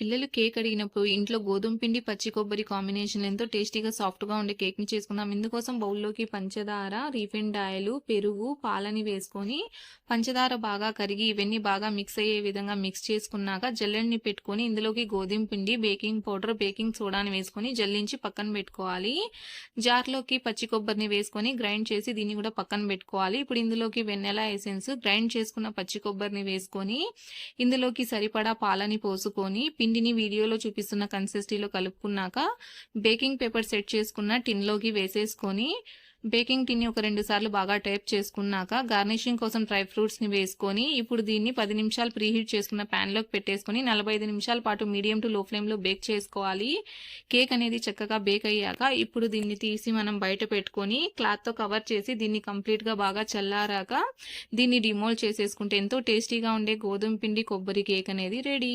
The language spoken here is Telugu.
పిల్లలు కేక్ అడిగినప్పుడు ఇంట్లో గోధుమ పిండి, పచ్చి కొబ్బరి కాంబినేషన్ ఎంతో టేస్టీగా, సాఫ్ట్‌గా ఉండే కేక్‌ని చేసుకుందాం. ఇందుకోసం బౌల్‌లోకి పంచదార, రీఫైండ్ ఆయిలు, పెరుగు, పాలని వేసుకొని పంచదార బాగా కరిగి ఇవన్నీ బాగా మిక్స్ అయ్యే విధంగా మిక్స్ చేసుకున్నాక జల్లెడ్ని పెట్టుకొని ఇందులోకి గోధుమ పిండి, బేకింగ్ పౌడర్, బేకింగ్ సోడాని వేసుకొని జల్లించి పక్కన పెట్టుకోవాలి. జార్‌లోకి పచ్చి కొబ్బరిని వేసుకొని గ్రైండ్ చేసి దీన్ని కూడా పక్కన పెట్టుకోవాలి. ఇప్పుడు ఇందులోకి వెన్నెల ఎసెన్స్, గ్రైండ్ చేసుకున్న పచ్చి కొబ్బరిని వేసుకొని ఇందులోకి సరిపడా పాలని పోసుకొని పిండిని వీడియోలో చూపిస్తున్న కన్సిస్టీలో కలుపుకున్నాక బేకింగ్ పేపర్ సెట్ చేసుకున్న టిన్‌లోకి వేసేసుకొని బేకింగ్ టిన్‌ని ఒక రెండు సార్లు బాగా టైప్ చేసుకున్నాక గార్నిషింగ్ కోసం డ్రై ఫ్రూట్స్‌ని వేసుకొని ఇప్పుడు దీన్ని పది నిమిషాలు ప్రీహీట్ చేసుకున్న ప్యాన్‌లోకి పెట్టేసుకొని 45 నిమిషాల పాటు మీడియం టు లో ఫ్లేమ్‌లో బేక్ చేసుకోవాలి. కేక్ అనేది చక్కగా బేక్ అయ్యాక ఇప్పుడు దీన్ని తీసి మనం బయట పెట్టుకొని క్లాత్‌తో కవర్ చేసి దీన్ని కంప్లీట్‌గా బాగా చల్లారాక దీన్ని డిమోల్డ్ చేసేసుకుంటే ఎంతో టేస్టీగా ఉండే గోధుమ పిండి కొబ్బరి కేక్ అనేది రెడీ.